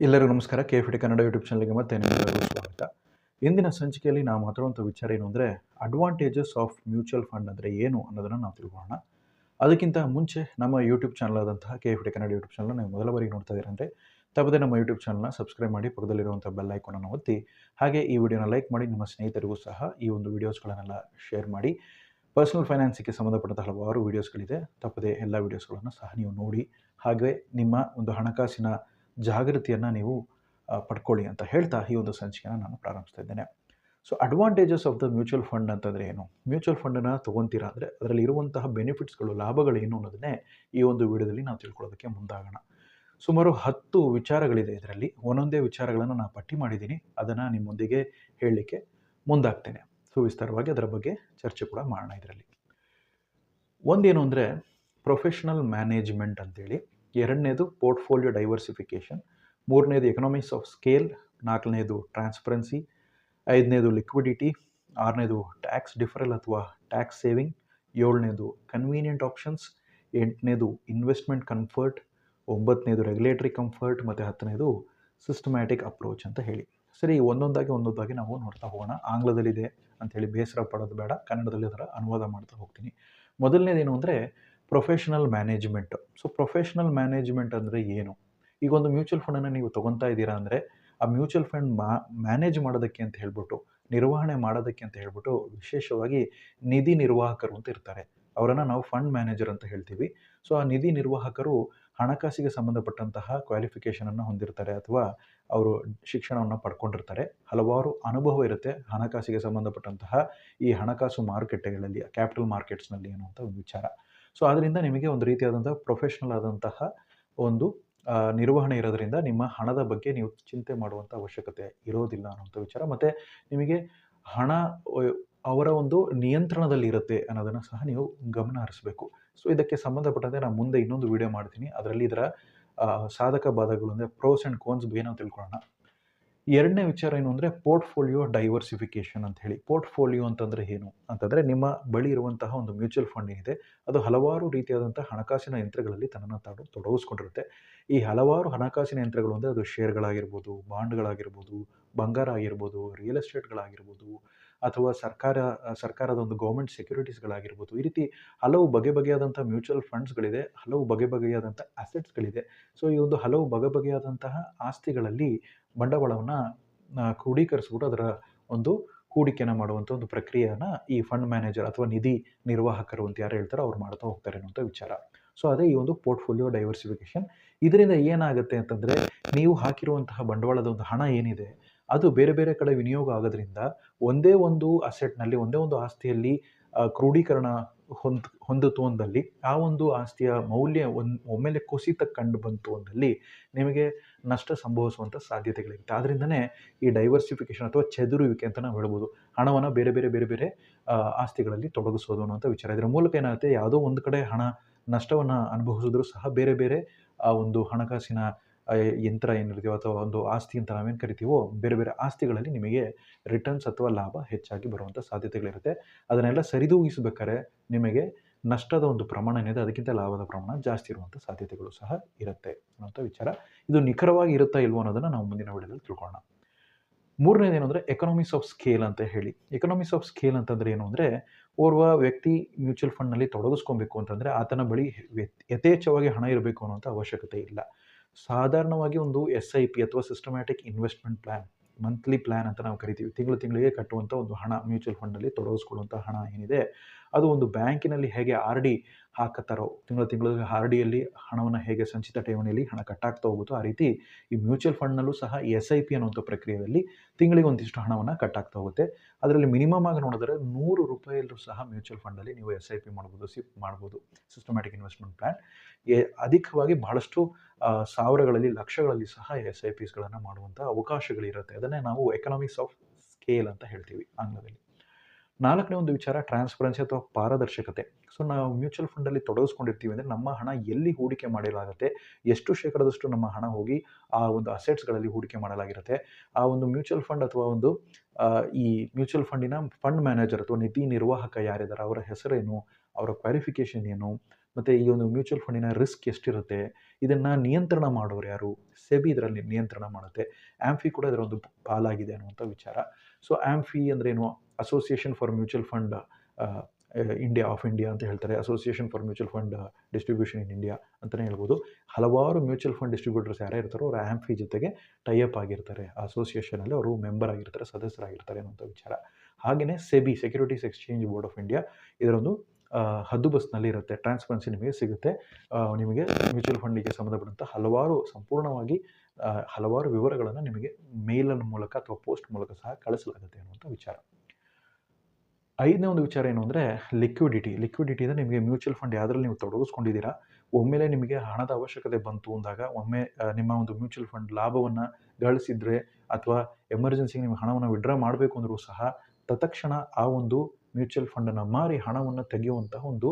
ಎಲ್ಲರಿಗೂ ನಮಸ್ಕಾರ. K F D Kannada YouTube ಚಾನಲ್ಗೆ ಮತ್ತೆ ನಿಮ್ಮೆಲ್ಲರಿಗೂ ಸ್ವಾಗತ. ಇಂದಿನ ಸಂಚಿಕೆಯಲ್ಲಿ ನಾವು ಮಾತಾಡುವಂಥ ವಿಚಾರ ಏನು ಅಂದರೆ ಅಡ್ವಾಂಟೇಜಸ್ ಆಫ್ ಮ್ಯೂಚುವಲ್ ಫಂಡ್ ಅಂದರೆ ಏನು ಅನ್ನೋದನ್ನು ನಾವು ತಿಳ್ಕೊಳ್ಳೋಣ. ಅದಕ್ಕಿಂತ ಮುಂಚೆ ನಮ್ಮ ಯೂಟ್ಯೂಬ್ ಚಾನಲ್ ಆದಂತಹ K F D Kannada YouTube channel ನೀವು ಮೊದಲ ಬಾರಿಗೆ ನೋಡ್ತಾ ಇದ್ದೀರಂತೆ ತಪ್ಪದೆ ನಮ್ಮ ಯೂಟ್ಯೂಬ್ ಚಾನಲ್ನ ಸಬ್ಸ್ಕ್ರೈಬ್ ಮಾಡಿ ಪಕ್ಕದಲ್ಲಿರುವಂಥ ಬೆಲ್ ಐಕೋನನ್ನು ಒತ್ತಿ, ಹಾಗೆ ಈ ವಿಡಿಯೋನ ಲೈಕ್ ಮಾಡಿ, ನಿಮ್ಮ ಸ್ನೇಹಿತರಿಗೂ ಸಹ ಈ ಒಂದು ವಿಡಿಯೋಸ್ಗಳನ್ನೆಲ್ಲ ಶೇರ್ ಮಾಡಿ. ಪರ್ಸನಲ್ ಫೈನಾನ್ಸಿಗೆ ಸಂಬಂಧಪಟ್ಟಂತಹ ಹಲವಾರು ವೀಡಿಯೋಸ್ಗಳಿದೆ ತಪ್ಪದೆ ಎಲ್ಲ ವೀಡಿಯೋಸ್ಗಳನ್ನು ಸಹ ನೀವು ನೋಡಿ, ಹಾಗೆ ನಿಮ್ಮ ಒಂದು ಹಣಕಾಸಿನ ಜಾಗೃತಿಯನ್ನು ನೀವು ಪಡ್ಕೊಳ್ಳಿ ಅಂತ ಹೇಳ್ತಾ ಈ ಒಂದು ಸಂಚಿಕೆಯನ್ನು ನಾನು ಪ್ರಾರಂಭಿಸ್ತಾ ಇದ್ದೇನೆ. So advantages of the mutual fund ಅಂತಂದರೆ ಏನು? ಮ್ಯೂಚುವಲ್ ಫಂಡನ್ನು ತೊಗೊತೀರಾ ಅಂದರೆ ಅದರಲ್ಲಿ ಇರುವಂತಹ ಬೆನಿಫಿಟ್ಸ್ಗಳು ಲಾಭಗಳು ಏನು ಅನ್ನೋದನ್ನೇ ಈ ಒಂದು ವಿಡಿಯೋದಲ್ಲಿ ನಾವು ತಿಳ್ಕೊಳ್ಳೋದಕ್ಕೆ ಮುಂದಾಗೋಣ. ಸುಮಾರು ಹತ್ತು ವಿಚಾರಗಳಿದೆ ಇದರಲ್ಲಿ. ಒಂದೊಂದೇ ವಿಚಾರಗಳನ್ನು ನಾನು ಪಟ್ಟಿ ಮಾಡಿದ್ದೀನಿ. ಅದನ್ನು ನಿಮ್ಮೊಂದಿಗೆ ಹೇಳಲಿಕ್ಕೆ ಮುಂದಾಗ್ತೇನೆ. ಸೊ ವಿಸ್ತಾರವಾಗಿ ಅದರ ಬಗ್ಗೆ ಚರ್ಚೆ ಕೂಡ ಮಾಡೋಣ ಇದರಲ್ಲಿ. ಒಂದೇನು ಅಂದರೆ ಪ್ರೊಫೆಷ್ನಲ್ ಮ್ಯಾನೇಜ್ಮೆಂಟ್ ಅಂತೇಳಿ. ಎರಡನೇದು ಪೋರ್ಟ್ಫೋಲಿಯೋ ಡೈವರ್ಸಿಫಿಕೇಷನ್, ಮೂರನೇದು ಎಕನಾಮಿಕ್ಸ್ ಆಫ್ ಸ್ಕೇಲ್, ನಾಲ್ಕನೇದು ಟ್ರಾನ್ಸ್ಪರೆನ್ಸಿ, ಐದನೇದು ಲಿಕ್ವಿಡಿಟಿ, ಆರನೇದು ಟ್ಯಾಕ್ಸ್ ಡಿಫರಲ್ ಅಥವಾ ಟ್ಯಾಕ್ಸ್ ಸೇವಿಂಗ್, ಏಳನೇದು ಕನ್ವೀನಿಯಂಟ್ ಆಪ್ಷನ್ಸ್, ಎಂಟನೇದು ಇನ್ವೆಸ್ಟ್ಮೆಂಟ್ ಕಂಫರ್ಟ್, ಒಂಬತ್ತನೇದು ರೆಗ್ಯುಲೇಟರಿ ಕಂಫರ್ಟ್, ಮತ್ತು ಹತ್ತನೇದು ಸಿಸ್ಟಮ್ಯಾಟಿಕ್ ಅಪ್ರೋಚ್ ಅಂತ ಹೇಳಿ. ಸರಿ, ಒಂದೊಂದಾಗಿ ಒಂದೊಂದಾಗಿ ನಾವು ನೋಡ್ತಾ ಹೋಗೋಣ. ಆಂಗ್ಲದಲ್ಲಿದೆ ಅಂಥೇಳಿ ಬೇಸರ ಪಡೋದು ಬೇಡ, ಕನ್ನಡದಲ್ಲಿ ಅದರ ಅನುವಾದ ಮಾಡ್ತಾ ಹೋಗ್ತೀನಿ. ಮೊದಲನೇದೇನು ಅಂದರೆ professional management so professional management ಅಂದರೆ ಏನು? ಈಗ ಒಂದು ಮ್ಯೂಚುವಲ್ ಫಂಡನ್ನು ನೀವು ತೊಗೊತಾ ಇದ್ದೀರಾ ಅಂದರೆ, ಆ ಮ್ಯೂಚುವಲ್ ಫಂಡ್ ಮ್ಯಾನೇಜ್ ಮಾಡೋದಕ್ಕೆ ಅಂತ ಹೇಳ್ಬಿಟ್ಟು, ನಿರ್ವಹಣೆ ಮಾಡೋದಕ್ಕೆ ಅಂತ ಹೇಳ್ಬಿಟ್ಟು ವಿಶೇಷವಾಗಿ ನಿಧಿ ನಿರ್ವಾಹಕರು ಅಂತ ಇರ್ತಾರೆ. ಅವರನ್ನು ನಾವು ಫಂಡ್ ಮ್ಯಾನೇಜರ್ ಅಂತ ಹೇಳ್ತೀವಿ. ಸೊ ಆ ನಿಧಿ ನಿರ್ವಾಹಕರು ಹಣಕಾಸಿಗೆ ಸಂಬಂಧಪಟ್ಟಂತಹ ಕ್ವಾಲಿಫಿಕೇಷನನ್ನು ಹೊಂದಿರ್ತಾರೆ ಅಥವಾ ಅವರು ಶಿಕ್ಷಣವನ್ನು ಪಡ್ಕೊಂಡಿರ್ತಾರೆ. ಹಲವಾರು ಅನುಭವ ಇರುತ್ತೆ ಹಣಕಾಸಿಗೆ ಸಂಬಂಧಪಟ್ಟಂತಹ ಈ ಹಣಕಾಸು ಮಾರುಕಟ್ಟೆಗಳಲ್ಲಿ ಕ್ಯಾಪಿಟಲ್ ಮಾರ್ಕೆಟ್ಸ್ನಲ್ಲಿ ಅನ್ನುವಂಥ ಒಂದು ವಿಚಾರ. ಸೊ ಆದ್ದರಿಂದ ನಿಮಗೆ ಒಂದು ರೀತಿಯಾದಂಥ ಪ್ರೊಫೆಷ್ನಲ್ ಆದಂತಹ ಒಂದು ನಿರ್ವಹಣೆ ಇರೋದ್ರಿಂದ ನಿಮ್ಮ ಹಣದ ಬಗ್ಗೆ ನೀವು ಚಿಂತೆ ಮಾಡುವಂಥ ಅವಶ್ಯಕತೆ ಇರೋದಿಲ್ಲ ಅನ್ನೋಂಥ ವಿಚಾರ. ಮತ್ತು ನಿಮಗೆ ಹಣ ಅವರ ಒಂದು ನಿಯಂತ್ರಣದಲ್ಲಿ ಇರುತ್ತೆ ಅನ್ನೋದನ್ನು ಸಹ ನೀವು ಗಮನ ಹರಿಸಬೇಕು. ಸೊ ಇದಕ್ಕೆ ಸಂಬಂಧಪಟ್ಟಂತೆ ನಾನು ಮುಂದೆ ಇನ್ನೊಂದು ವಿಡಿಯೋ ಮಾಡ್ತೀನಿ. ಅದರಲ್ಲಿ ಇದರ ಸಾಧಕ ಬಾಧಕಗಳು ಅಂದರೆ ಪ್ರೋಸ್ ಆ್ಯಂಡ್ ಕೋನ್ಸ್ ನಾವು ತಿಳ್ಕೊಳ್ಳೋಣ. ಎರಡನೇ ವಿಚಾರ ಏನು ಅಂದರೆ ಪೋರ್ಟ್ಫೋಲಿಯೋ ಡೈವರ್ಸಿಫಿಕೇಷನ್ ಅಂತ ಹೇಳಿ. ಪೋರ್ಟ್ಫೋಲಿಯೋ ಅಂತಂದರೆ ಏನು? ಅಂತಂದರೆ ನಿಮ್ಮ ಬಳಿ ಇರುವಂತಹ ಒಂದು ಮ್ಯೂಚುವಲ್ ಫಂಡ್ ಏನಿದೆ, ಅದು ಹಲವಾರು ರೀತಿಯಾದಂಥ ಹಣಕಾಸಿನ ಯಂತ್ರಗಳಲ್ಲಿ ತನ್ನನ್ನು ತಾನು ತೊಡಗಿಸ್ಕೊಂಡಿರುತ್ತೆ. ಈ ಹಲವಾರು ಹಣಕಾಸಿನ ಯಂತ್ರಗಳು ಅಂದರೆ ಅದು ಶೇರ್ಗಳಾಗಿರ್ಬೋದು ಬಾಂಡ್ಗಳಾಗಿರ್ಬೋದು, ಬಂಗಾರ ಆಗಿರ್ಬೋದು, ರಿಯಲ್ ಎಸ್ಟೇಟ್ಗಳಾಗಿರ್ಬೋದು ಅಥವಾ ಸರ್ಕಾರ, ಸರ್ಕಾರದ ಒಂದು ಗೌರ್ಮೆಂಟ್ ಸೆಕ್ಯೂರಿಟೀಸ್ಗಳಾಗಿರ್ಬೋದು ಈ ರೀತಿ ಹಲವು ಬಗೆ ಬಗೆಯಾದಂಥ ಮ್ಯೂಚುವಲ್ ಫಂಡ್ಸ್ಗಳಿದೆ ಹಲವು ಬಗೆ ಬಗೆಯಾದಂಥ ಅಸೆಟ್ಸ್ಗಳಿದೆ ಸೊ ಈ ಒಂದು ಹಲವು ಬಗೆ ಬಗೆಯಾದಂತಹ ಆಸ್ತಿಗಳಲ್ಲಿ ಬಂಡವಾಳವನ್ನು ಕ್ರೋಢೀಕರಿಸ್ಬಿಟ್ಟು ಅದರ ಒಂದು ಹೂಡಿಕೆನ ಮಾಡುವಂಥ ಒಂದು ಪ್ರಕ್ರಿಯೆಯನ್ನು ಈ ಫಂಡ್ ಮ್ಯಾನೇಜರ್ ಅಥವಾ ನಿಧಿ ನಿರ್ವಾಹಕರು ಅಂತ ಯಾರು ಹೇಳ್ತಾರೋ ಅವ್ರು ಮಾಡ್ತಾ ಹೋಗ್ತಾರೆ ಅನ್ನೋಂಥ ವಿಚಾರ. ಸೊ ಅದೇ ಈ ಒಂದು ಪೋರ್ಟ್ಫೋಲಿಯೋ ಡೈವರ್ಸಿಫಿಕೇಷನ್ ಇದರಿಂದ ಏನಾಗುತ್ತೆ ಅಂತಂದರೆ, ನೀವು ಹಾಕಿರುವಂತಹ ಬಂಡವಾಳದ ಒಂದು ಹಣ ಏನಿದೆ ಅದು ಬೇರೆ ಬೇರೆ ಕಡೆ ವಿನಿಯೋಗ ಆಗೋದ್ರಿಂದ ಒಂದೇ ಒಂದು ಅಸೆಟ್ನಲ್ಲಿ ಒಂದೇ ಒಂದು ಆಸ್ತಿಯಲ್ಲಿ ಕ್ರೋಢೀಕರಣ ಹೊಂದ್ ಹೊಂದಿತು ಅಂದಲ್ಲಿ, ಆ ಒಂದು ಆಸ್ತಿಯ ಮೌಲ್ಯ ಒಂದು ಒಮ್ಮೆಲೆ ಕುಸಿತ ಕಂಡು ಬಂತು ಅಂದಲ್ಲಿ ನಿಮಗೆ ನಷ್ಟ ಸಂಭವಿಸುವಂಥ ಸಾಧ್ಯತೆಗಳಿರುತ್ತೆ. ಆದ್ದರಿಂದನೇ ಈ ಡೈವರ್ಸಿಫಿಕೇಶನ್ ಅಥವಾ ಚೆದುರುವಿಕೆ ಅಂತ ನಾವು ಹೇಳ್ಬೋದು. ಹಣವನ್ನು ಬೇರೆ ಬೇರೆ ಬೇರೆ ಬೇರೆ ಆಸ್ತಿಗಳಲ್ಲಿ ತೊಡಗಿಸೋದು ಅನ್ನುವಂಥ ವಿಚಾರ. ಇದರ ಮೂಲಕ ಏನಾಗುತ್ತೆ, ಯಾವುದೋ ಒಂದು ಕಡೆ ಹಣ ನಷ್ಟವನ್ನು ಅನುಭವಿಸಿದ್ರು ಸಹ ಬೇರೆ ಬೇರೆ, ಆ, ಒಂದು ಹಣಕಾಸಿನ ಯಂತ್ರ ಏನಿರ್ತೀವೋ ಅಥವಾ ಒಂದು ಆಸ್ತಿ ಅಂತ ನಾವೇನು ಕರಿತೀವೋ, ಬೇರೆ ಬೇರೆ ಆಸ್ತಿಗಳಲ್ಲಿ ನಿಮಗೆ ರಿಟರ್ನ್ಸ್ ಅಥವಾ ಲಾಭ ಹೆಚ್ಚಾಗಿ ಬರುವಂಥ ಸಾಧ್ಯತೆಗಳಿರುತ್ತೆ. ಅದನ್ನೆಲ್ಲ ಸರಿದೂಗಿಸಬೇಕಾದ್ರೆ ನಿಮಗೆ ನಷ್ಟದ ಒಂದು ಪ್ರಮಾಣ ಏನಿದೆ, ಅದಕ್ಕಿಂತ ಲಾಭದ ಪ್ರಮಾಣ ಜಾಸ್ತಿ ಇರುವಂಥ ಸಾಧ್ಯತೆಗಳು ಸಹ ಇರುತ್ತೆ ಅನ್ನೋಂಥ ವಿಚಾರ. ಇದು ನಿಖರವಾಗಿ ಇರುತ್ತಾ ಇಲ್ವೋ ಅನ್ನೋದನ್ನು ನಾವು ಮುಂದಿನ ವಿಡಿಯೋದಲ್ಲಿ ತಿಳ್ಕೊಳ್ಳೋಣ. ಮೂರನೇದೇನು ಅಂದರೆ ಎಕನಾಮಿಕ್ಸ್ ಆಫ್ ಸ್ಕೇಲ್ ಅಂತ ಹೇಳಿ. ಎಕನಾಮಿಕ್ಸ್ ಆಫ್ ಸ್ಕೇಲ್ ಅಂತಂದರೆ ಏನು ಅಂದರೆ ಓರ್ವ ವ್ಯಕ್ತಿ ಮ್ಯೂಚುವಲ್ ಫಂಡ್ನಲ್ಲಿ ತೊಡಗಿಸ್ಕೊಬೇಕು ಅಂತಂದರೆ ಆತನ ಬಳಿ ಯಥೇಚ್ಛವಾಗಿ ಹಣ ಇರಬೇಕು ಅನ್ನೋಂಥ ಅವಶ್ಯಕತೆ ಇಲ್ಲ. ಸಾಧಾರಣವಾಗಿ ಒಂದು ಎಸ್ ಐ ಪಿ ಅಥವಾ systematic investment plan monthly plan ಅಂತ ನಾವು ಕರಿತೀವಿ. ತಿಂಗಳು ತಿಂಗಳಿಗೆ ಕಟ್ಟುವಂಥ ಒಂದು ಹಣ ಮ್ಯೂಚುವಲ್ ಫಂಡಲ್ಲಿ ತೊಡಗಿಸ್ಕೊಳ್ಳುವಂಥ ಹಣ ಏನಿದೆ, ಅದು ಒಂದು ಬ್ಯಾಂಕಿನಲ್ಲಿ ಹೇಗೆ ಆರ್ ಡಿ ಹಾಕತ್ತಾರೋ, ತಿಂಗಳು ತಿಂಗಳಿಗೆ ಆರ್ ಡಿಯಲ್ಲಿ ಹಣವನ್ನು ಹೇಗೆ ಸಂಚಿತ ಠೇವಣಿಯಲ್ಲಿ ಹಣ ಕಟ್ಟಾಗ್ತಾ ಹೋಗುತ್ತೋ ಆ ರೀತಿ ಈ ಮ್ಯೂಚುವಲ್ ಫಂಡ್ನಲ್ಲೂ ಸಹ ಎಸ್ ಐ ಪಿ ಅನ್ನುವಂಥ ಪ್ರಕ್ರಿಯೆಯಲ್ಲಿ ತಿಂಗಳಿಗೆ ಒಂದಿಷ್ಟು ಹಣವನ್ನು ಕಟ್ಟಾಗ್ತಾ ಹೋಗುತ್ತೆ. ಅದರಲ್ಲಿ ಮಿನಿಮಮ್ ಆಗಿ ನೋಡಿದ್ರೆ ನೂರು ರೂಪಾಯಲ್ಲೂ ಸಹ ಮ್ಯೂಚುವಲ್ ಫಂಡಲ್ಲಿ ನೀವು ಎಸ್ ಐ ಪಿ ಮಾಡ್ಬೋದು ಸಿಪ್ ಮಾಡ್ಬೋದು ಸಿಸ್ಟಮ್ಯಾಟಿಕ್ ಇನ್ವೆಸ್ಟ್ಮೆಂಟ್ ಪ್ಲ್ಯಾನ್ ಅಧಿಕವಾಗಿ ಬಹಳಷ್ಟು ಸಾವಿರಗಳಲ್ಲಿ, ಲಕ್ಷಗಳಲ್ಲಿ ಸಹ ಎಸ್ ಐ ಪಿಸ್ಗಳನ್ನು ಮಾಡುವಂಥ ಅವಕಾಶಗಳಿರುತ್ತೆ. ಅದನ್ನೇ ನಾವು ಎಕನಾಮಿಕ್ಸ್ ಆಫ್ ಸ್ಕೇಲ್ ಅಂತ ಹೇಳ್ತೀವಿ ಆಂಗ್ಲದಲ್ಲಿ. ನಾಲ್ಕನೇ ಒಂದು ವಿಚಾರ ಟ್ರಾನ್ಸ್ಪರೆನ್ಸಿ ಅಥವಾ ಪಾರದರ್ಶಕತೆ. ಸೊ ನಾವು ಮ್ಯೂಚುವಲ್ ಫಂಡಲ್ಲಿ ತೊಡಗಿಸ್ಕೊಂಡಿರ್ತೀವಿ ಅಂದರೆ ನಮ್ಮ ಹಣ ಎಲ್ಲಿ ಹೂಡಿಕೆ ಮಾಡಲಾಗುತ್ತೆ, ಎಷ್ಟು ಶೇಕಡದಷ್ಟು ನಮ್ಮ ಹಣ ಹೋಗಿ ಆ ಒಂದು ಅಸೆಟ್ಸ್ಗಳಲ್ಲಿ ಹೂಡಿಕೆ ಮಾಡಲಾಗಿರುತ್ತೆ. ಆ ಒಂದು ಮ್ಯೂಚುವಲ್ ಫಂಡ್ ಅಥವಾ ಒಂದು ಈ ಮ್ಯೂಚುವಲ್ ಫಂಡಿನ ಫಂಡ್ ಮ್ಯಾನೇಜರ್ ಅಥವಾ ನಿಧಿ ನಿರ್ವಾಹಕ ಯಾರಿದ್ದಾರೆ, ಅವರ ಹೆಸರೇನು, ಅವರ ಕ್ವಾಲಿಫಿಕೇಶನ್ ಏನು ಮತ್ತು ಈ ಒಂದು ಮ್ಯೂಚುವಲ್ ಫಂಡಿನ ರಿಸ್ಕ್ ಎಷ್ಟಿರುತ್ತೆ, ಇದನ್ನು ನಿಯಂತ್ರಣ ಮಾಡೋರು ಯಾರು? ಸೆಬಿ ಇದರಲ್ಲಿ ನಿಯಂತ್ರಣ ಮಾಡುತ್ತೆ. ಆ್ಯಂಫಿ ಕೂಡ ಇದರ ಒಂದು ಪಾಲಾಗಿದೆ ಅನ್ನುವಂಥ ವಿಚಾರ. ಸೊ ಆ್ಯಂಫಿ ಅಂದ್ರೇನು association for mutual fund India of India ಅಂತ ಹೇಳ್ತಾರೆ. Association for mutual fund distribution in India ಅಂತಲೇ ಹೇಳ್ಬೋದು. ಹಲವಾರು ಮ್ಯೂಚುವಲ್ ಫಂಡ್ ಡಿಸ್ಟ್ರಿಬ್ಯೂಟರ್ಸ್ ಯಾರೇ ಇರ್ತಾರೋ ಅವರು ಆ್ಯಂಫಿ ಜೊತೆಗೆ ಟೈಅಪ್ ಆಗಿರ್ತಾರೆ. ಆ ಅಸೋಸಿಯೇಷನಲ್ಲಿ ಅವರು ಮೆಂಬರ್ ಆಗಿರ್ತಾರೆ, ಸದಸ್ಯರಾಗಿರ್ತಾರೆ ಅನ್ನೋಂಥ ವಿಚಾರ. ಹಾಗೆಯೇ SEBI securities exchange board of India ಇದರೊಂದು ಹದ್ದುಬಸ್ನಲ್ಲಿ ಇರುತ್ತೆ. ಟ್ರಾನ್ಸ್ಪರೆನ್ಸಿ ನಿಮಗೆ ಸಿಗುತ್ತೆ. ನಿಮಗೆ ಮ್ಯೂಚುವಲ್ ಫಂಡಿಗೆ ಸಂಬಂಧಪಟ್ಟಂಥ ಹಲವಾರು ಸಂಪೂರ್ಣವಾಗಿ ಹಲವಾರು ವಿವರಗಳನ್ನು ನಿಮಗೆ ಮೇಲನ ಮೂಲಕ ಅಥವಾ ಪೋಸ್ಟ್ ಮೂಲಕ ಸಹ ಕಳಿಸಲಾಗುತ್ತೆ ಅನ್ನುವಂಥ ವಿಚಾರ. ಐದನೇ ಒಂದು ವಿಚಾರ ಏನು ಅಂದರೆ ಲಿಕ್ವಿಡಿಟಿ ಲಿಕ್ವಿಡಿಟಿ ಅಂದರೆ ನಿಮಗೆ ಮ್ಯೂಚುವಲ್ ಫಂಡ್ ಯಾವುದ್ರಲ್ಲಿ ನೀವು ತೊಡಗಿಸ್ಕೊಂಡಿದ್ದೀರಾ? ಒಮ್ಮೆಲೆ ನಿಮಗೆ ಹಣದ ಅವಶ್ಯಕತೆ ಬಂತು ಅಂದಾಗ, ಒಮ್ಮೆ ನಿಮ್ಮ ಒಂದು ಮ್ಯೂಚುವಲ್ ಫಂಡ್ ಲಾಭವನ್ನು ಗಳಿಸಿದ್ರೆ ಅಥವಾ ಎಮರ್ಜೆನ್ಸಿಗೆ ನಿಮ್ಮ ಹಣವನ್ನು ವಿಡ್ರಾ ಮಾಡಬೇಕು ಅಂದರೂ ಸಹ, ತತ್ಕ್ಷಣ ಆ ಒಂದು ಮ್ಯೂಚುವಲ್ ಫಂಡನ್ನು ಮಾರಿ ಹಣವನ್ನು ತೆಗೆಯುವಂತಹ ಒಂದು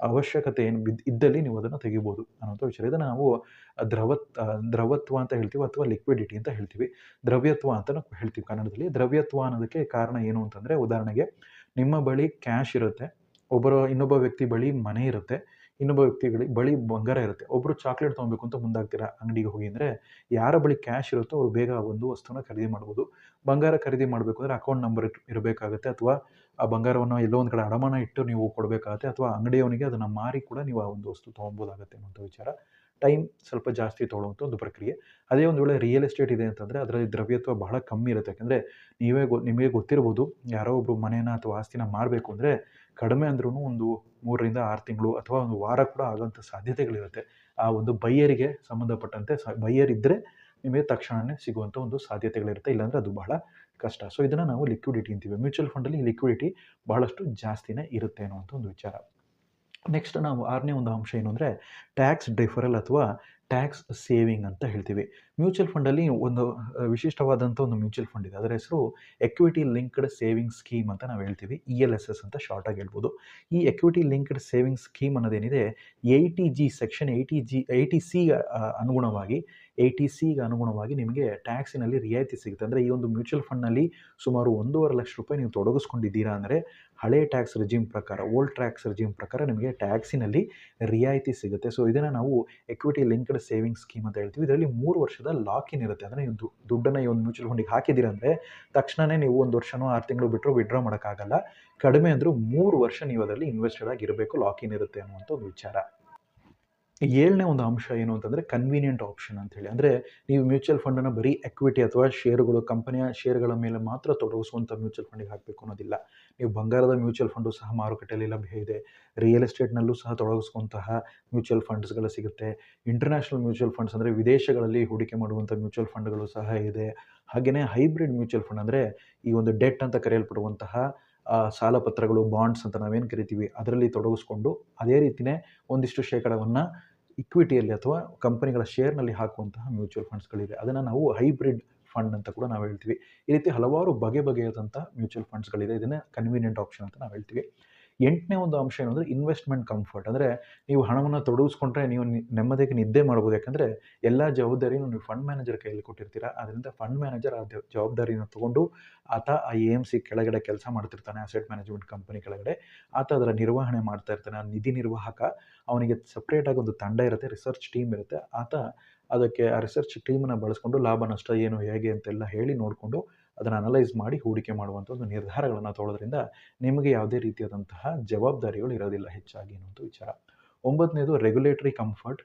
ಅವಶ್ಯಕತೆ ಏನು ಬಿದ್ದು ಇದ್ದಲ್ಲಿ ನೀವು ಅದನ್ನು ತೆಗಿಬೋದು ಅನ್ನೋಂಥ ವಿಚಾರ. ಇದನ್ನು ನಾವು ದ್ರವತ್ ದ್ರವತ್ವ ಅಂತ ಹೇಳ್ತೀವಿ ಅಥವಾ ಲಿಕ್ವಿಡಿಟಿ ಅಂತ ಹೇಳ್ತೀವಿ. ದ್ರವ್ಯತ್ವ ಅಂತ ನಾವು ಹೇಳ್ತೀವಿ ಕನ್ನಡದಲ್ಲಿ. ದ್ರವ್ಯತ್ವ ಅನ್ನೋದಕ್ಕೆ ಕಾರಣ ಏನು ಅಂತಂದರೆ, ಉದಾಹರಣೆಗೆ ನಿಮ್ಮ ಬಳಿ ಕ್ಯಾಶ್ ಇರುತ್ತೆ, ಒಬ್ಬರ, ಇನ್ನೊಬ್ಬ ವ್ಯಕ್ತಿ ಬಳಿ ಮನೆ ಇರುತ್ತೆ. ಇನ್ನೊಬ್ಬ ವ್ಯಕ್ತಿಗಳ ಬಳಿ ಬಂಗಾರ ಇರುತ್ತೆ. ಒಬ್ಬರು ಚಾಕ್ಲೇಟ್ ತೊಗೊಬೇಕು ಅಂತ ಮುಂದಾಗ್ತೀರಾ? ಅಂಗಡಿಗೆ ಹೋಗಿ ಅಂದರೆ ಯಾರ ಬಳಿ ಕ್ಯಾಶ್ ಇರುತ್ತೋ ಅವರು ಬೇಗ ಒಂದು ವಸ್ತುನ ಖರೀದಿ ಮಾಡ್ಬೋದು. ಬಂಗಾರ ಖರೀದಿ ಮಾಡಬೇಕು ಅಂದರೆ ಅಕೌಂಟ್ ನಂಬರ್ ಇರಬೇಕಾಗುತ್ತೆ ಅಥವಾ ಆ ಬಂಗಾರವನ್ನು ಎಲ್ಲೋ ಒಂದು ಕಡೆ ಅಡಮಾನ ಇಟ್ಟು ನೀವು ಕೊಡಬೇಕಾಗತ್ತೆ ಅಥವಾ ಅಂಗಡಿಯವನಿಗೆ ಅದನ್ನು ಮಾರಿ ಕೂಡ ನೀವು ಆ ಒಂದು ವಸ್ತು ತೊಗೊಬೋದಾಗತ್ತೆ ಅನ್ನೋಂಥ ವಿಚಾರ. ಟೈಮ್ ಸ್ವಲ್ಪ ಜಾಸ್ತಿ ತೊಗೊಳ್ಳುವಂಥ ಒಂದು ಪ್ರಕ್ರಿಯೆ. ಅದೇ ಒಂದು ವೇಳೆ ರಿಯಲ್ ಎಸ್ಟೇಟ್ ಇದೆ ಅಂತಂದರೆ ಅದರಲ್ಲಿ ದ್ರವ್ಯತ್ವ ಬಹಳ ಕಮ್ಮಿ ಇರುತ್ತೆ. ಯಾಕೆಂದರೆ ನೀವೇ ಗೊ, ನಿಮಗೆ ಗೊತ್ತಿರ್ಬೋದು ಯಾರೋ ಒಬ್ಬರು ಮನೇನ ಅಥವಾ ಆಸ್ತಿನ ಮಾರಬೇಕು ಅಂದರೆ ಕಡಿಮೆ ಅಂದ್ರೂ ಒಂದು ಮೂರರಿಂದ ಆರು ತಿಂಗಳು ಅಥವಾ ಒಂದು ವಾರ ಕೂಡ ಆಗೋಂಥ ಸಾಧ್ಯತೆಗಳಿರುತ್ತೆ. ಆ ಒಂದು ಬೈಯರಿಗೆ ಸಂಬಂಧಪಟ್ಟಂತೆ ಸ, ಬೈಯರ್ ಇದ್ದರೆ ನಿಮಗೆ ತಕ್ಷಣವೇ ಸಿಗುವಂಥ ಒಂದು ಸಾಧ್ಯತೆಗಳಿರುತ್ತೆ. ಇಲ್ಲಾಂದರೆ ಅದು ಬಹಳ ಕಷ್ಟ. ಸೊ, ಇದನ್ನು ನಾವು ಲಿಕ್ವಿಡಿಟಿ ಅಂತೀವಿ. ಮ್ಯೂಚುವಲ್ ಫಂಡಲ್ಲಿ ಲಿಕ್ವಿಡಿಟಿ ಬಹಳಷ್ಟು ಜಾಸ್ತಿನೇ ಇರುತ್ತೆ ಅನ್ನುವಂಥ ಒಂದು ವಿಚಾರ. ನೆಕ್ಸ್ಟ್ ನಾವು ಆರನೇ ಒಂದು ಅಂಶ ಏನು ಅಂದರೆ ಟ್ಯಾಕ್ಸ್ ಡಿಫರಲ್ ಅಥವಾ ಟ್ಯಾಕ್ಸ್ ಸೇವಿಂಗ್ ಅಂತ ಹೇಳ್ತೀವಿ. ಮ್ಯೂಚುವಲ್ ಫಂಡಲ್ಲಿ ಒಂದು ವಿಶಿಷ್ಟವಾದಂಥ ಒಂದು ಮ್ಯೂಚುವಲ್ ಫಂಡ್ ಇದೆ. ಅದರ ಹೆಸರು ಎಕ್ವಿಟಿ ಲಿಂಕ್ಡ್ ಸೇವಿಂಗ್ ಸ್ಕೀಮ್ ಅಂತ ನಾವು ಹೇಳ್ತೀವಿ. ಇ ಎಲ್ ಎಸ್ ಎಸ್ ಅಂತ ಶಾರ್ಟಾಗಿ ಹೇಳ್ಬೋದು. ಈ equity linked saving scheme ಅನ್ನೋದೇನಿದೆ eighty G section eighty G eighty C ಅನುಗುಣವಾಗಿ ಏಯ್ಟಿ ಸಿಗೆ ಅನುಗುಣವಾಗಿ ನಿಮಗೆ ಟ್ಯಾಕ್ಸಿನಲ್ಲಿ ರಿಯಾಯಿತಿ ಸಿಗುತ್ತೆ. ಅಂದರೆ ಈ ಒಂದು ಮ್ಯೂಚುವಲ್ ಫಂಡ್ನಲ್ಲಿ ಸುಮಾರು ಒಂದೂವರೆ ಲಕ್ಷ ರೂಪಾಯಿ ನೀವು ತೊಡಗಿಸ್ಕೊಂಡಿದ್ದೀರಾ ಅಂದರೆ ಹಳೆ ಟ್ಯಾಕ್ಸ್ ರಿಜಿಮ್ ಪ್ರಕಾರ ಓಲ್ಡ್ ಟ್ಯಾಕ್ಸ್ ರಿಜಿಮ್ ಪ್ರಕಾರ ನಿಮಗೆ ಟ್ಯಾಕ್ಸಿನಲ್ಲಿ ರಿಯಾಯಿತಿ ಸಿಗುತ್ತೆ. ಸೊ ಇದನ್ನು ನಾವು ಎಕ್ವಿಟಿ ಲಿಂಕ್ಡ್ ಸೇವಿಂಗ್ ಸ್ಕೀಮ್ ಅಂತ ಹೇಳ್ತೀವಿ. ಇದರಲ್ಲಿ ಮೂರು ವರ್ಷದ ಲಾಕ್ ಇನ್ ಇರುತ್ತೆ. ಅಂದರೆ ನೀವು ದುಡ್ಡನ್ನು ಈ ಒಂದು ಮ್ಯೂಚುವಲ್ ಫಂಡಿಗೆ ಹಾಕಿದ್ದೀರಾ ಅಂದರೆ ತಕ್ಷಣವೇ ನೀವು ಒಂದು ವರ್ಷನೋ ಆರು ತಿಂಗಳು ಬಿಟ್ಟರು ವಿಡ್ರಾ ಮಾಡೋಕ್ಕಾಗಲ್ಲ. ಕಡಿಮೆ ಅಂದರೂ ಮೂರು ವರ್ಷ ನೀವು ಅದರಲ್ಲಿ ಇನ್ವೆಸ್ಟೆಡ್ ಆಗಿರಬೇಕು ಲಾಕ್ ಇನ್ ಇರುತ್ತೆ ಅನ್ನುವಂಥ ಒಂದು ವಿಚಾರ. ಏಳನೇ ಒಂದು ಅಂಶ ಏನು ಅಂತಂದರೆ ಕನ್ವೀನಿಯೆಂಟ್ ಆಪ್ಷನ್ ಅಂತ ಹೇಳಿ ಅಂದರೆ ನೀವು ಮ್ಯೂಚುವಲ್ ಫಂಡನ್ನು ಬರೀ ಎಕ್ವಿಟಿ ಅಥವಾ ಷೇರುಗಳು ಕಂಪನಿಯ ಷೇರುಗಳ ಮೇಲೆ ಮಾತ್ರ ತೊಡಗಿಸುವಂಥ ಮ್ಯೂಚುವಲ್ ಫಂಡಿಗೆ ಹಾಕಬೇಕು ಅನ್ನೋದಿಲ್ಲ. ನೀವು ಬಂಗಾರದ ಮ್ಯೂಚುವಲ್ ಫಂಡು ಸಹ ಮಾರುಕಟ್ಟೆಯಲ್ಲಿ ಲಭ್ಯ ಇದೆ. ರಿಯಲ್ ಎಸ್ಟೇಟ್ನಲ್ಲೂ ಸಹ ತೊಡಗಿಸುವಂತಹ ಮ್ಯೂಚುವಲ್ ಫಂಡ್ಸ್ಗಳು ಸಿಗುತ್ತೆ. ಇಂಟರ್ನ್ಯಾಷನಲ್ ಮ್ಯೂಚುವಲ್ ಫಂಡ್ಸ್ ಅಂದರೆ ವಿದೇಶಗಳಲ್ಲಿ ಹೂಡಿಕೆ ಮಾಡುವಂಥ ಮ್ಯೂಚುವಲ್ ಫಂಡ್ಗಳು ಸಹ ಇದೆ. ಹಾಗೆಯೇ ಹೈಬ್ರಿಡ್ ಮ್ಯೂಚುವಲ್ ಫಂಡ್ ಅಂದರೆ ಈ ಒಂದು ಡೆಟ್ ಅಂತ ಕರೆಯಲ್ಪಡುವಂತಹ ಸಾಲ ಪತ್ರಗಳು ಬಾಂಡ್ಸ್ ಅಂತ ನಾವೇನು ಕರಿತೀವಿ, ಅದರಲ್ಲಿ ತೊಡಗಿಸ್ಕೊಂಡು ಅದೇ ರೀತಿಯೇ ಒಂದಿಷ್ಟು ಶೇಕಡವನ್ನು ಇಕ್ವಿಟಿಯಲ್ಲಿ ಅಥವಾ ಕಂಪನಿಗಳ ಶೇರ್ನಲ್ಲಿ ಹಾಕುವಂತಹ ಮ್ಯೂಚುವಲ್ ಫಂಡ್ಸ್ಗಳಿವೆ ಅದನ್ನು ನಾವು ಹೈಬ್ರಿಡ್ ಫಂಡ್ ಅಂತ ಕೂಡ ನಾವು ಹೇಳ್ತೀವಿ. ಈ ರೀತಿ ಹಲವಾರು ಬಗೆ ಬಗೆಯಾದಂಥ ಮ್ಯೂಚುವಲ್ ಫಂಡ್ಸ್ಗಳಿದೆ ಇದನ್ನು ಕನ್ವೀನಿಯಂಟ್ ಆಪ್ಷನ್ ಅಂತ ನಾವು ಹೇಳ್ತೀವಿ. ಎಂಟನೇ ಒಂದು ಅಂಶ ಏನಂದರೆ ಇನ್ವೆಸ್ಟ್ಮೆಂಟ್ ಕಂಫರ್ಟ್ ಅಂದರೆ ನೀವು ಹಣವನ್ನು ತೊಡಗಿಸ್ಕೊಂಡ್ರೆ ನೀವು ನೆಮ್ಮದಿಗೆ ನಿದ್ದೆ ಮಾಡ್ಬೋದು. ಯಾಕಂದರೆ ಎಲ್ಲ ಜವಾಬ್ದಾರಿನೂ ನೀವು ಫಂಡ್ ಮ್ಯಾನೇಜರ್ ಕೈಯಲ್ಲಿ ಕೊಟ್ಟಿರ್ತೀರ. ಅದರಿಂದ ಫಂಡ್ ಮ್ಯಾನೇಜರ್ ಆ ಜವಾಬ್ದಾರಿನ ತೊಗೊಂಡು ಆತ ಆ ಎ ಎಂ ಸಿ ಕೆಳಗಡೆ ಕೆಲಸ ಮಾಡ್ತಿರ್ತಾನೆ ಅಸೆಟ್ ಮ್ಯಾನೇಜ್ಮೆಂಟ್ ಕಂಪನಿ ಕೆಳಗಡೆ. ಆತ ಅದರ ನಿರ್ವಹಣೆ ಮಾಡ್ತಾ ಇರ್ತಾನೆ. ಆ ನಿಧಿ ನಿರ್ವಾಹಕ ಅವನಿಗೆ ಸಪ್ರೇಟಾಗಿ ಒಂದು ತಂಡ ಇರುತ್ತೆ ರಿಸರ್ಚ್ ಟೀಮ್ ಇರುತ್ತೆ. ಆತ ಅದಕ್ಕೆ ಆ ರಿಸರ್ಚ್ ಟೀಮನ್ನು ಬಳಸ್ಕೊಂಡು ಲಾಭ, ನಷ್ಟ ಏನು, ಹೇಗೆ ಅಂತೆಲ್ಲ ಹೇಳಿ ನೋಡಿಕೊಂಡು ಅದನ್ನು ಅನಲೈಸ್ ಮಾಡಿ ಹೂಡಿಕೆ ಮಾಡುವಂಥ ಒಂದು ನಿರ್ಧಾರಗಳನ್ನು ತೊಗೊಳೋದ್ರಿಂದ ನಿಮಗೆ ಯಾವುದೇ ರೀತಿಯಾದಂತಹ ಜವಾಬ್ದಾರಿಗಳು ಇರೋದಿಲ್ಲ ಹೆಚ್ಚಾಗಿ ಅನ್ನೋದು ವಿಚಾರ. ಒಂಬತ್ತನೇದು ರೆಗ್ಯುಲೇಟರಿ ಕಂಫರ್ಟ್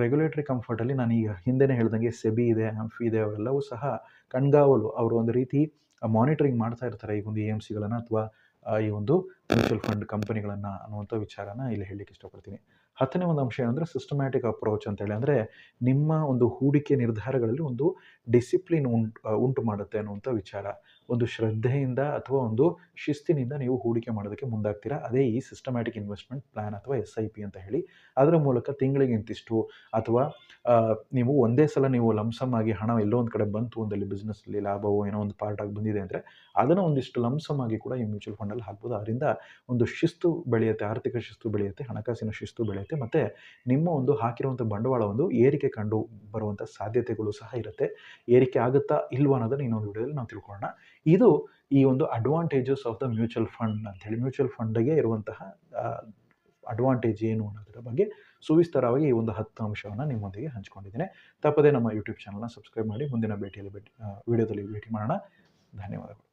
ರೆಗ್ಯುಲೇಟರಿ ಕಂಫರ್ಟಲ್ಲಿ ನಾನು ಈಗ ಹಿಂದೆನೇ ಹೇಳ್ದಂಗೆ ಸೆಬಿ ಇದೆ ಆಂಫಿ ಇದೆ, ಅವೆಲ್ಲವೂ ಸಹ ಕಣ್ಗಾವಲು. ಅವರು ಒಂದು ರೀತಿ ಮಾನಿಟರಿಂಗ್ ಮಾಡ್ತಾ ಇರ್ತಾರೆ ಈ ಒಂದು ಎ ಎಂ ಸಿಗಳನ್ನು ಅಥವಾ ಈ ಒಂದು ಮ್ಯೂಚುವಲ್ ಫಂಡ್ ಕಂಪನಿಗಳನ್ನು ಅನ್ನುವಂಥ ವಿಚಾರನ ಇಲ್ಲಿ ಹೇಳಲಿಕ್ಕೆ ಇಷ್ಟಪಡ್ತೀನಿ. ಹತ್ತನೇ ಒಂದು ಅಂಶ ಏನಂದರೆ ಸಿಸ್ಟಮ್ಯಾಟಿಕ್ ಅಪ್ರೋಚ್ ಅಂತೇಳಿ ಅಂದರೆ ನಿಮ್ಮ ಒಂದು ಹೂಡಿಕೆ ನಿರ್ಧಾರಗಳಲ್ಲಿ ಒಂದು ಡಿಸಿಪ್ಲಿನ್ ಉಂಟು ಉಂಟು ಮಾಡುತ್ತೆ ಅನ್ನುವಂಥ ವಿಚಾರ. ಒಂದು ಶ್ರದ್ಧೆಯಿಂದ ಅಥವಾ ಒಂದು ಶಿಸ್ತಿನಿಂದ ನೀವು ಹೂಡಿಕೆ ಮಾಡೋದಕ್ಕೆ ಮುಂದಾಗ್ತೀರಾ? ಅದೇ ಈ ಸಿಸ್ಟಮ್ಯಾಟಿಕ್ ಇನ್ವೆಸ್ಟ್ಮೆಂಟ್ ಪ್ಲ್ಯಾನ್ ಅಥವಾ ಎಸ್ ಐ ಪಿ ಅಂತ ಹೇಳಿ. ಅದರ ಮೂಲಕ ತಿಂಗಳಿಗೆ ಇಂತಿಷ್ಟು ಅಥವಾ ನೀವು ಒಂದೇ ಸಲ ನೀವು ಲಂಸಮ್ ಆಗಿ ಹಣ ಎಲ್ಲೋ ಒಂದು ಕಡೆ ಬಂತು ಒಂದಲ್ಲಿ ಬಿಸ್ನೆಸ್ಸಲ್ಲಿ ಲಾಭವೋ ಏನೋ ಒಂದು ಪಾರ್ಟ್ ಆಗಿ ಬಂದಿದೆ ಅಂದರೆ, ಅದನ್ನು ಒಂದಿಷ್ಟು ಲಂಸಮ್ ಆಗಿ ಕೂಡ ಈ ಮ್ಯೂಚುವಲ್ ಫಂಡಲ್ಲಿ ಹಾಕ್ಬೋದು. ಅದರಿಂದ ಒಂದು ಶಿಸ್ತು ಬೆಳೆಯುತ್ತೆ, ಆರ್ಥಿಕ ಶಿಸ್ತು ಬೆಳೆಯುತ್ತೆ, ಹಣಕಾಸಿನ ಶಿಸ್ತು ಬೆಳೆಯುತ್ತೆ ಮತ್ತು ನಿಮ್ಮ ಒಂದು ಹಾಕಿರುವಂಥ ಬಂಡವಾಳ ಒಂದು ಏರಿಕೆ ಕಂಡು ಬರುವಂಥ ಸಾಧ್ಯತೆಗಳು ಸಹ ಇರುತ್ತೆ. ಏರಿಕೆ ಆಗುತ್ತಾ ಇಲ್ವಾ ಅನ್ನೋದನ್ನು ಇನ್ನೊಂದು ವಿಡಿಯೋದಲ್ಲಿ ನಾವು ತಿಳ್ಕೊಳ್ಳೋಣ. ಇದು ಈ ಒಂದು advantages of the mutual fund ಅಂತ ಹೇಳಿ ಮ್ಯೂಚುವಲ್ ಫಂಡಿಗೆ ಇರುವಂತಹ ಅಡ್ವಾಂಟೇಜ್ ಏನು ಅನ್ನೋದರ ಬಗ್ಗೆ ಸುವಿಸ್ತಾರವಾಗಿ ಈ ಒಂದು ಹತ್ತು ಅಂಶವನ್ನು ನಿಮ್ಮೊಂದಿಗೆ ಹಂಚ್ಕೊಂಡಿದ್ದೇನೆ. ತಪ್ಪದೇ ನಮ್ಮ ಯೂಟ್ಯೂಬ್ ಚಾನಲ್ನ ಸಬ್ಸ್ಕ್ರೈಬ್ ಮಾಡಿ, ಮುಂದಿನ ಭೇಟಿಯಲ್ಲಿ ಭೇಟಿ ವಿಡಿಯೋದಲ್ಲಿ ಭೇಟಿ ಮಾಡೋಣ. ಧನ್ಯವಾದಗಳು.